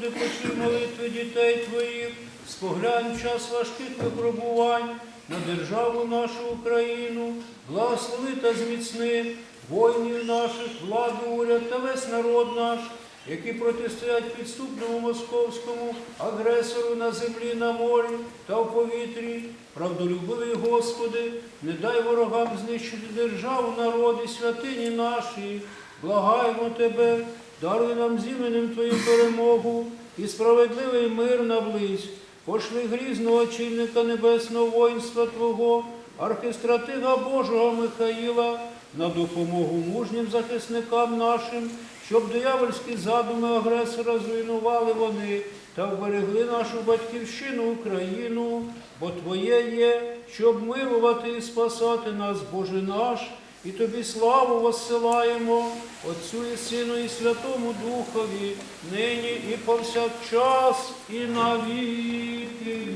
Господи, почуй молитви дітей Твоїх, споглянь в час важких випробувань на державу нашу Україну, благослови та зміцни воїнів наших, владу, уряд та весь народ наш, які протистоять підступному московському агресору на землі, на морі та в повітрі. Правдолюбивий Господи, не дай ворогам знищити державу, народи, святині наші. Благаємо Тебе, даруй нам з іменем Твою перемогу і справедливий мир наблизь. Пошли грізного очільника небесного воїнства Твого, архистратига Божого Михаїла, на допомогу мужнім захисникам нашим, щоб диявольські задуми агресора зруйнували вони та вберегли нашу батьківщину Україну, бо Твоє є, щоб милувати і спасати нас, Боже наш, і Тобі славу воссилаємо, Отцю і Сину, і Святому Духові, нині і повсякчас, і на віки.